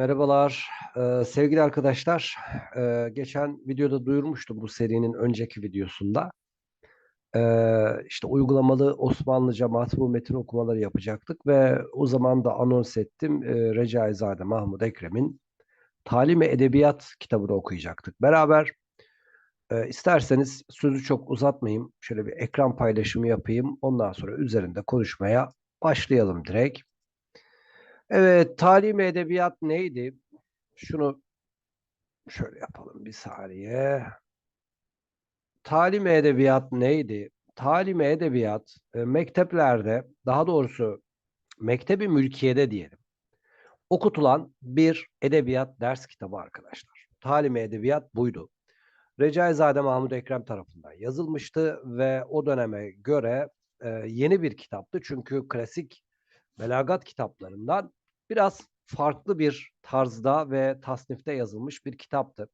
Merhabalar, eee, sevgili arkadaşlar. Eee, geçen videoda duyurmuştum bu serinin önceki videosunda. Eee, işte uygulamalı Osmanlıca matbu metin okumaları yapacaktık ve o zaman da anons ettim. Eee, Recaizade Mahmud Ekrem'in Talim-i Edebiyat kitabını okuyacaktık beraber. Eee, isterseniz sözü çok uzatmayayım. Şöyle bir ekran paylaşımı yapayım. Ondan sonra üzerinde konuşmaya başlayalım direkt. Evet, Talim-i Edebiyat neydi? Şunu şöyle yapalım bir saniye. Talim-i Edebiyat neydi? Talim-i Edebiyat e, mekteplerde, daha doğrusu mektebi mülkiyede diyelim, okutulan bir edebiyat ders kitabı arkadaşlar. Talim-i Edebiyat buydu. Recaizade Mahmud Ekrem tarafından yazılmıştı ve o döneme göre e, yeni bir kitaptı. Çünkü klasik belagat kitaplarından biraz farklı bir tarzda ve tasnifte yazılmış bir kitaptı.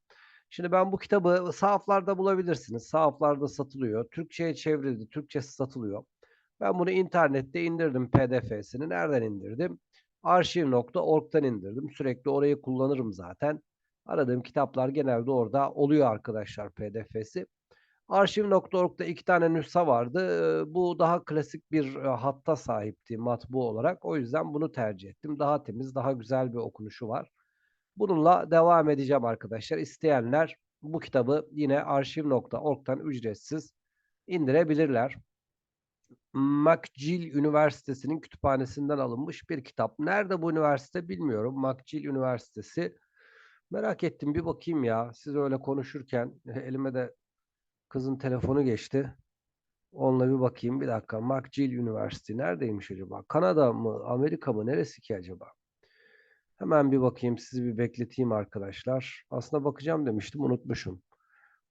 Şimdi ben bu kitabı sahaflarda bulabilirsiniz. Sahaflarda satılıyor. Türkçe'ye çevrildi. Türkçesi satılıyor. Ben bunu internette indirdim pdf'sini. Nereden indirdim? Arşiv.org'dan indirdim. Sürekli orayı kullanırım zaten. Aradığım kitaplar genelde orada oluyor arkadaşlar pdf'si. Arşiv.org'da iki tane nüsha vardı. Bu daha klasik bir hatta sahipti matbu olarak. O yüzden bunu tercih ettim. Daha temiz, daha güzel bir okunuşu var. Bununla devam edeceğim arkadaşlar. İsteyenler bu kitabı yine arşiv.org'dan ücretsiz indirebilirler. McGill Üniversitesi'nin kütüphanesinden alınmış bir kitap. Nerede bu üniversite bilmiyorum. McGill Üniversitesi. Merak ettim bir bakayım ya. Siz öyle konuşurken elime de kızın telefonu geçti. Onunla bir bakayım. Bir dakika. McGill Üniversitesi neredeymiş acaba? Kanada mı? Amerika mı? Neresi ki acaba? Hemen bir bakayım. Sizi bir bekleteyim arkadaşlar. Aslında bakacağım demiştim. Unutmuşum.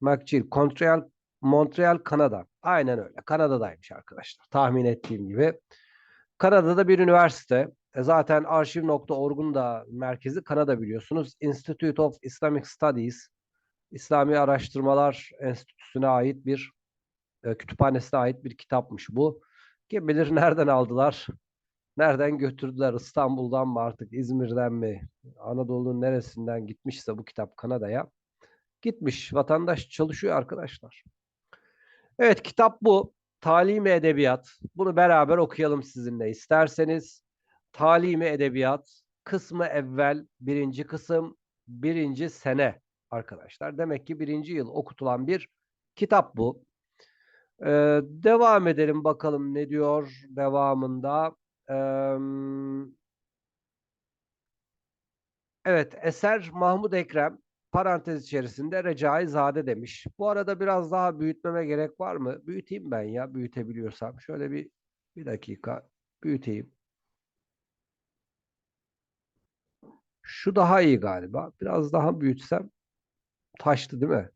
McGill. Montreal, Montreal, Kanada. Aynen öyle. Kanada'daymış arkadaşlar. Tahmin ettiğim gibi. Kanada'da bir üniversite. E zaten arşiv.org'un da merkezi Kanada biliyorsunuz. Institute of Islamic Studies İslami Araştırmalar Enstitüsü'ne ait bir e, kütüphanesine ait bir kitapmış bu. Kim bilir nereden aldılar? Nereden götürdüler? İstanbul'dan mı artık İzmir'den mi? Anadolu'nun neresinden gitmişse bu kitap Kanada'ya. Gitmiş. Vatandaş çalışıyor arkadaşlar. Evet kitap bu. Talim-i Edebiyat. Bunu beraber okuyalım sizinle isterseniz. Talim-i Edebiyat kısmı evvel birinci kısım birinci sene arkadaşlar. Demek ki birinci yıl okutulan bir kitap bu. Ee, devam edelim bakalım ne diyor devamında. Ee, evet eser Mahmud Ekrem parantez içerisinde Recai Zade demiş. Bu arada biraz daha büyütmeme gerek var mı? Büyüteyim ben ya büyütebiliyorsam. Şöyle bir bir dakika büyüteyim. Şu daha iyi galiba. Biraz daha büyütsem taştı değil mi?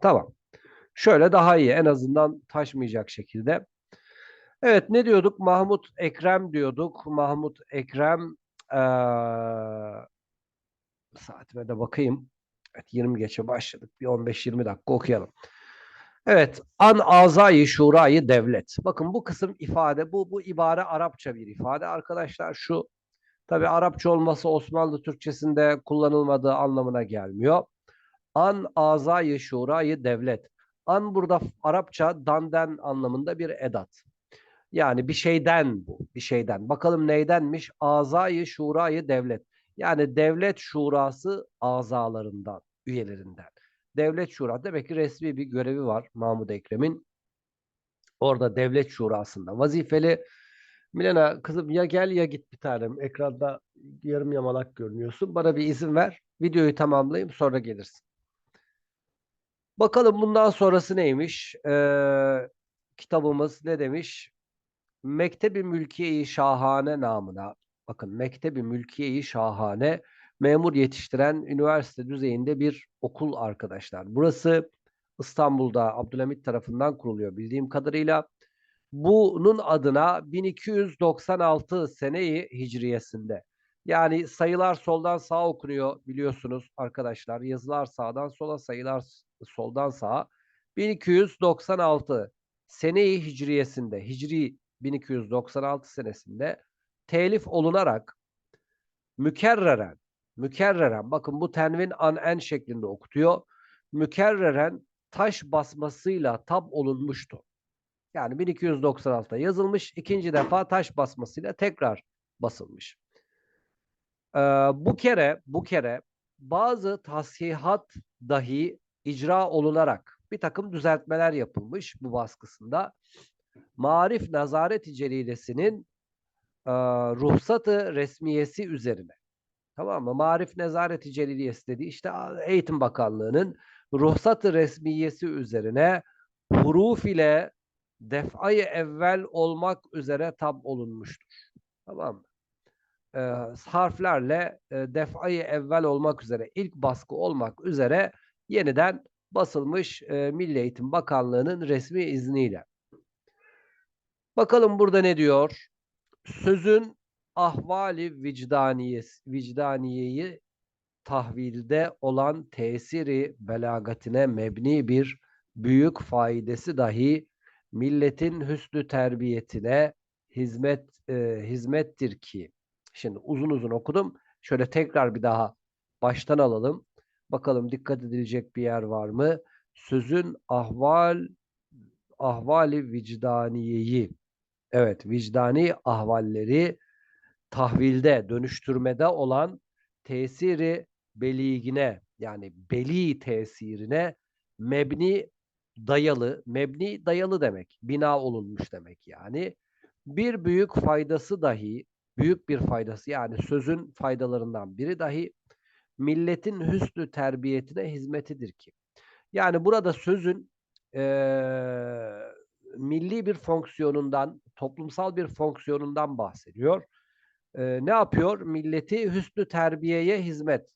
Tamam. Şöyle daha iyi. En azından taşmayacak şekilde. Evet ne diyorduk? Mahmut Ekrem diyorduk. Mahmut Ekrem ee, saatime de bakayım. Evet 20 geçe başladık. Bir 15-20 dakika okuyalım. Evet. An azayı şurayı devlet. Bakın bu kısım ifade, bu bu ibare Arapça bir ifade. Arkadaşlar şu tabi Arapça olması Osmanlı Türkçesinde kullanılmadığı anlamına gelmiyor. An azayı şurayı devlet. An burada Arapça danden anlamında bir edat. Yani bir şeyden bu, bir şeyden. Bakalım neydenmiş? Azayı şurayı devlet. Yani devlet şurası azalarından, üyelerinden. Devlet şura demek ki resmi bir görevi var Mahmud Ekrem'in. Orada devlet şurasında vazifeli. Milena kızım ya gel ya git bir tanem. Ekranda yarım yamalak görünüyorsun. Bana bir izin ver. Videoyu tamamlayayım sonra gelirsin. Bakalım bundan sonrası neymiş? Ee, kitabımız ne demiş? Mektebi Mülkiye-i Şahane namına. Bakın Mektebi Mülkiye-i Şahane memur yetiştiren üniversite düzeyinde bir okul arkadaşlar. Burası İstanbul'da Abdülhamit tarafından kuruluyor bildiğim kadarıyla. Bunun adına 1296 seneyi hicriyesinde yani sayılar soldan sağa okunuyor biliyorsunuz arkadaşlar. Yazılar sağdan sola, sayılar soldan sağa. 1296 seneyi hicriyesinde, hicri 1296 senesinde telif olunarak mükerreren, mükerreren bakın bu tenvin an en şeklinde okutuyor. Mükerreren taş basmasıyla tab olunmuştu. Yani 1296'da yazılmış. ikinci defa taş basmasıyla tekrar basılmış. Ee, bu kere bu kere bazı tasihat dahi icra olunarak bir takım düzeltmeler yapılmış bu baskısında. Marif Nazaret-i Celilesi'nin e, ruhsatı resmiyesi üzerine. Tamam mı? Marif Nezareti Celiliyesi dedi. İşte Eğitim Bakanlığı'nın ruhsatı resmiyesi üzerine huruf ile defayı evvel olmak üzere tab olunmuştur. Tamam mı? Ee, harflerle e, defayı evvel olmak üzere, ilk baskı olmak üzere yeniden basılmış e, Milli Eğitim Bakanlığı'nın resmi izniyle. Bakalım burada ne diyor? Sözün ahvali vicdaniyesi, vicdaniyeyi tahvilde olan tesiri belagatine mebni bir büyük faidesi dahi milletin hüsnü terbiyetine hizmet e, hizmettir ki. Şimdi uzun uzun okudum. Şöyle tekrar bir daha baştan alalım. Bakalım dikkat edilecek bir yer var mı? Sözün ahval ahvali vicdaniyeyi evet vicdani ahvalleri tahvilde, dönüştürmede olan tesiri beligine yani beli tesirine mebni dayalı, mebni dayalı demek, bina olunmuş demek yani. Bir büyük faydası dahi, büyük bir faydası yani sözün faydalarından biri dahi milletin hüsnü terbiyetine hizmetidir ki. Yani burada sözün e, milli bir fonksiyonundan, toplumsal bir fonksiyonundan bahsediyor. E, ne yapıyor? Milleti hüsnü terbiyeye hizmet.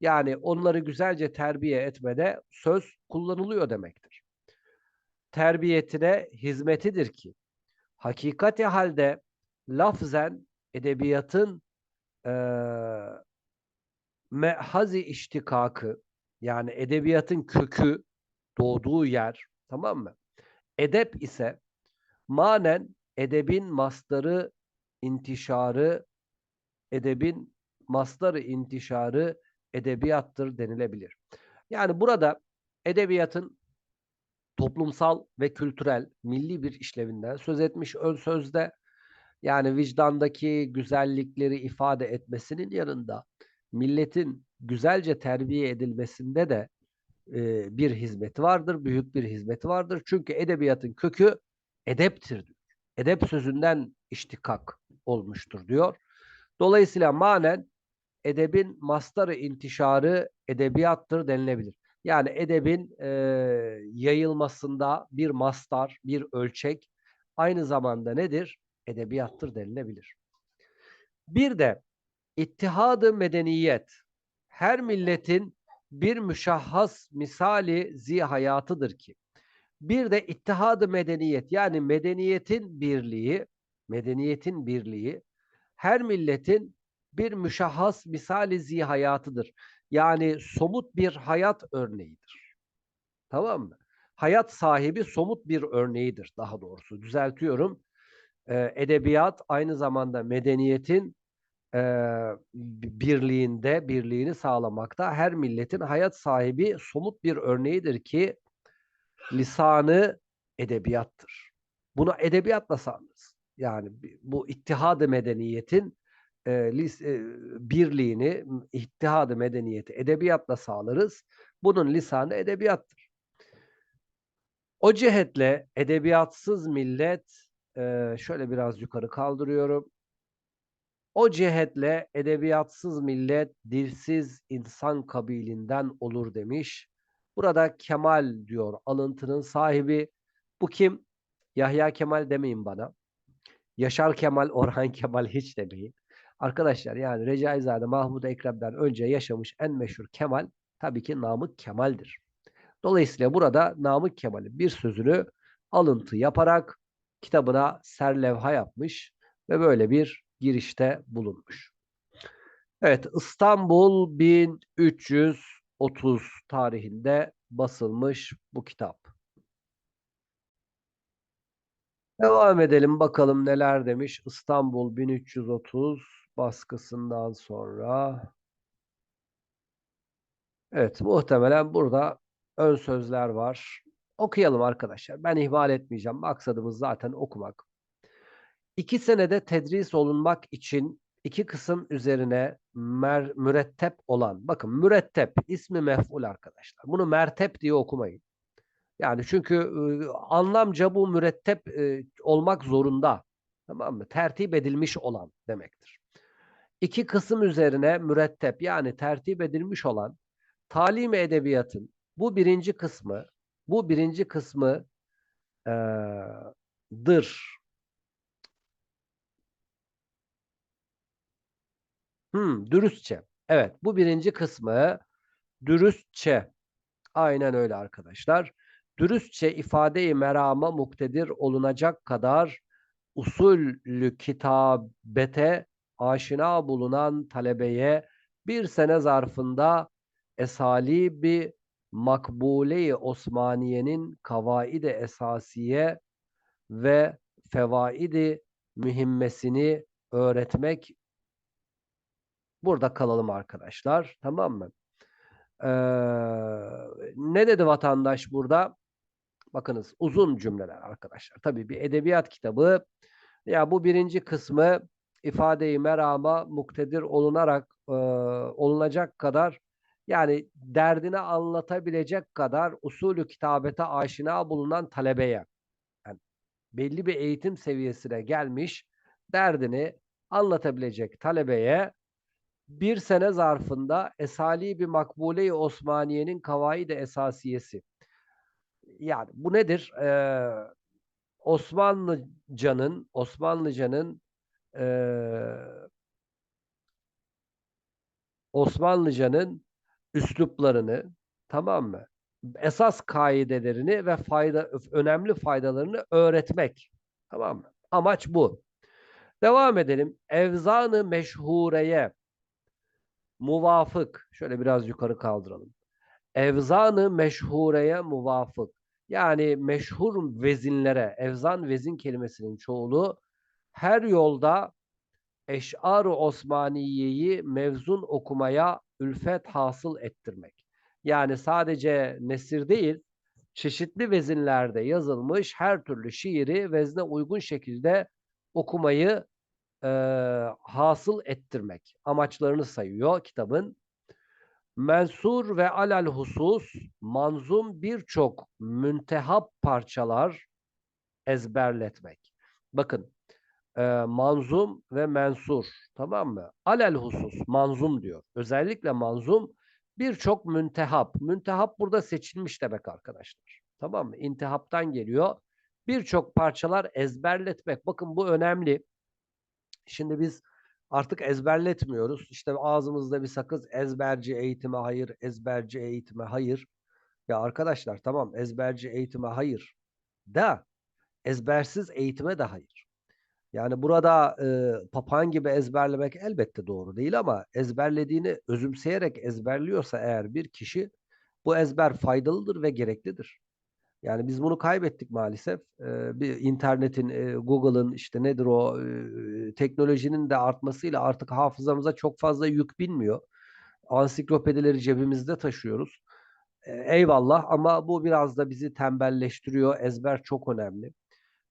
Yani onları güzelce terbiye etmede söz kullanılıyor demektir. Terbiyetine hizmetidir ki hakikati halde lafzen edebiyatın e, mehazi iştikakı yani edebiyatın kökü doğduğu yer tamam mı? Edep ise manen edebin mastarı intişarı edebin mastarı intişarı edebiyattır denilebilir. Yani burada edebiyatın toplumsal ve kültürel, milli bir işlevinden söz etmiş ön sözde. Yani vicdandaki güzellikleri ifade etmesinin yanında milletin güzelce terbiye edilmesinde de e, bir hizmeti vardır, büyük bir hizmeti vardır. Çünkü edebiyatın kökü edeptir. Edep sözünden iştikak olmuştur diyor. Dolayısıyla manen edebin mastarı intişarı edebiyattır denilebilir. Yani edebin e, yayılmasında bir mastar, bir ölçek aynı zamanda nedir? Edebiyattır denilebilir. Bir de ittihadı medeniyet her milletin bir müşahhas misali zi hayatıdır ki. Bir de ittihadı medeniyet yani medeniyetin birliği, medeniyetin birliği her milletin bir müşahhas misali zi hayatıdır. Yani somut bir hayat örneğidir. Tamam mı? Hayat sahibi somut bir örneğidir daha doğrusu. Düzeltiyorum. Ee, edebiyat aynı zamanda medeniyetin e, birliğinde, birliğini sağlamakta her milletin hayat sahibi somut bir örneğidir ki lisanı edebiyattır. Buna edebiyatla sanırız. Yani bu ittihad-ı medeniyetin e, lis, e, birliğini, ittihad-ı medeniyeti edebiyatla sağlarız. Bunun lisanı edebiyattır. O cihetle edebiyatsız millet e, şöyle biraz yukarı kaldırıyorum. O cihetle edebiyatsız millet dilsiz insan kabilinden olur demiş. Burada Kemal diyor alıntının sahibi. Bu kim? Yahya Kemal demeyin bana. Yaşar Kemal, Orhan Kemal hiç demeyin. Arkadaşlar yani Recaizade Mahmud Ekrem'den önce yaşamış en meşhur Kemal tabii ki Namık Kemal'dir. Dolayısıyla burada Namık Kemal'in bir sözünü alıntı yaparak kitabına serlevha yapmış ve böyle bir girişte bulunmuş. Evet İstanbul 1330 tarihinde basılmış bu kitap. Devam edelim bakalım neler demiş İstanbul 1330 baskısından sonra Evet, muhtemelen burada ön sözler var. Okuyalım arkadaşlar. Ben ihmal etmeyeceğim. Maksadımız zaten okumak. İki senede tedris olunmak için iki kısım üzerine mer, mürettep olan, bakın mürettep ismi mef'ul arkadaşlar. Bunu mertep diye okumayın. Yani çünkü e, anlamca bu mürettep e, olmak zorunda. Tamam mı? Tertip edilmiş olan demektir. İki kısım üzerine mürettep yani tertip edilmiş olan talim edebiyatın bu birinci kısmı bu birinci kısmı e, dır. Hmm, dürüstçe. Evet, bu birinci kısmı dürüstçe. Aynen öyle arkadaşlar. Dürüstçe ifade-i merama muktedir olunacak kadar usulü kitabete aşina bulunan talebeye bir sene zarfında esalibi makbule-i Osmaniye'nin kavaide esasiye ve fevaidi mühimmesini öğretmek burada kalalım arkadaşlar. Tamam mı? Ee, ne dedi vatandaş burada? Bakınız uzun cümleler arkadaşlar. Tabii bir edebiyat kitabı. Ya bu birinci kısmı ifadeyi merama muktedir olunarak e, olunacak kadar yani derdini anlatabilecek kadar usulü kitabete aşina bulunan talebeye yani belli bir eğitim seviyesine gelmiş derdini anlatabilecek talebeye bir sene zarfında Esali bir Makbule-i Osmaniye'nin kavaide esasiyesi. Yani bu nedir? Ee, Osmanlıcanın Osmanlıcanın e, Osmanlıcanın üsluplarını tamam mı? Esas kaidelerini ve fayda önemli faydalarını öğretmek. Tamam mı? Amaç bu. Devam edelim. Evzanı meşhureye muvafık. Şöyle biraz yukarı kaldıralım. Evzanı meşhureye muvafık. Yani meşhur vezinlere, evzan vezin kelimesinin çoğulu her yolda Eş'ar-ı Osmaniye'yi mevzun okumaya ülfet hasıl ettirmek. Yani sadece nesir değil, çeşitli vezinlerde yazılmış her türlü şiiri vezne uygun şekilde okumayı e, hasıl ettirmek. Amaçlarını sayıyor kitabın. Mensur ve alal husus manzum birçok müntehap parçalar ezberletmek. Bakın e, manzum ve mensur. Tamam mı? Alel husus manzum diyor. Özellikle manzum birçok müntehap. Müntehap burada seçilmiş demek arkadaşlar. Tamam mı? İntihaptan geliyor. Birçok parçalar ezberletmek. Bakın bu önemli. Şimdi biz artık ezberletmiyoruz. İşte ağzımızda bir sakız ezberci eğitime hayır, ezberci eğitime hayır. Ya arkadaşlar tamam ezberci eğitime hayır. Da ezbersiz eğitime de hayır. Yani burada e, papağan gibi ezberlemek elbette doğru değil ama ezberlediğini özümseyerek ezberliyorsa eğer bir kişi bu ezber faydalıdır ve gereklidir. Yani biz bunu kaybettik maalesef. Ee, bir internetin, e, Google'ın işte nedir o e, teknolojinin de artmasıyla artık hafızamıza çok fazla yük binmiyor. Ansiklopedileri cebimizde taşıyoruz. Ee, eyvallah ama bu biraz da bizi tembelleştiriyor. Ezber çok önemli.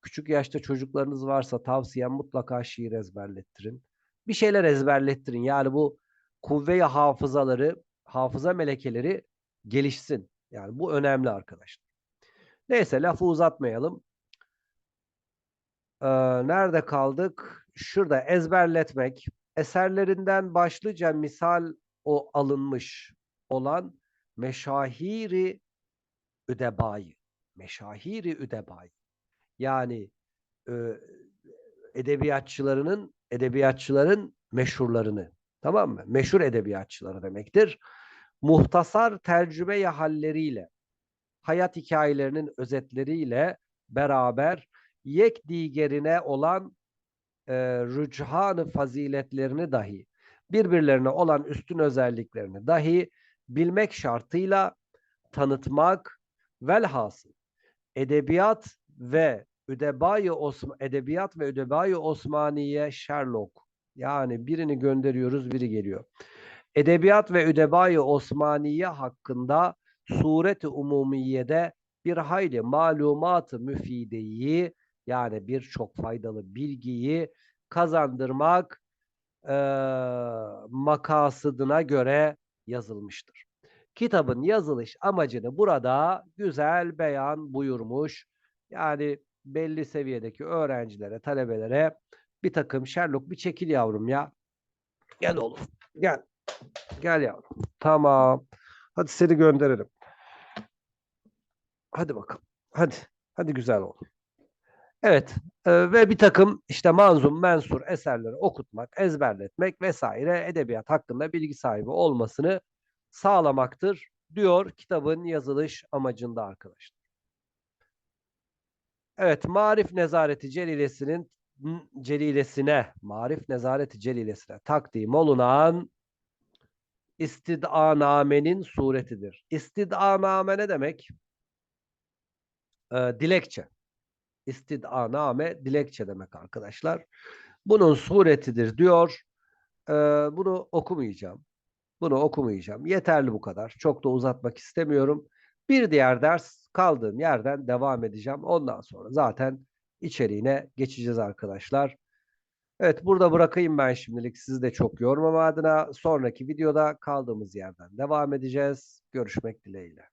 Küçük yaşta çocuklarınız varsa tavsiyem mutlaka şiir ezberlettirin. Bir şeyler ezberlettirin. Yani bu kuvve hafızaları, hafıza melekeleri gelişsin. Yani bu önemli arkadaşlar. Neyse lafı uzatmayalım. Ee, nerede kaldık? Şurada ezberletmek. Eserlerinden başlıca misal o alınmış olan meşahiri üdebayı. Meşahiri üdebayı. Yani e, edebiyatçılarının edebiyatçıların meşhurlarını tamam mı? Meşhur edebiyatçıları demektir. Muhtasar tercüme halleriyle hayat hikayelerinin özetleriyle beraber yek digerine olan e, rüchan faziletlerini dahi birbirlerine olan üstün özelliklerini dahi bilmek şartıyla tanıtmak velhasıl edebiyat ve Üdebayı Osman Edebiyat ve Üdebayı Osmaniye Sherlock Yani birini gönderiyoruz, biri geliyor. Edebiyat ve Üdebai Osmaniye hakkında sureti umumiyede bir hayli malumatı müfideyi yani birçok faydalı bilgiyi kazandırmak e, makasıdına göre yazılmıştır. Kitabın yazılış amacını burada güzel beyan buyurmuş. Yani belli seviyedeki öğrencilere, talebelere bir takım Sherlock bir çekil yavrum ya. Gel oğlum. Gel. Gel yavrum. Tamam. Hadi seni gönderelim. Hadi bakalım. Hadi. Hadi güzel ol. Evet. e, ve bir takım işte manzum, mensur eserleri okutmak, ezberletmek vesaire edebiyat hakkında bilgi sahibi olmasını sağlamaktır diyor kitabın yazılış amacında arkadaşlar. Evet, Marif Nezareti Celilesi'nin celilesine, Marif Nezareti Celilesine takdim olunan istid'anamenin suretidir. İstid'aname ne demek? Ee, dilekçe. İstid'aname dilekçe demek arkadaşlar. Bunun suretidir diyor. Ee, bunu okumayacağım. Bunu okumayacağım. Yeterli bu kadar. Çok da uzatmak istemiyorum. Bir diğer ders kaldığım yerden devam edeceğim. Ondan sonra zaten içeriğine geçeceğiz arkadaşlar. Evet burada bırakayım ben şimdilik sizi de çok yormam adına. Sonraki videoda kaldığımız yerden devam edeceğiz. Görüşmek dileğiyle.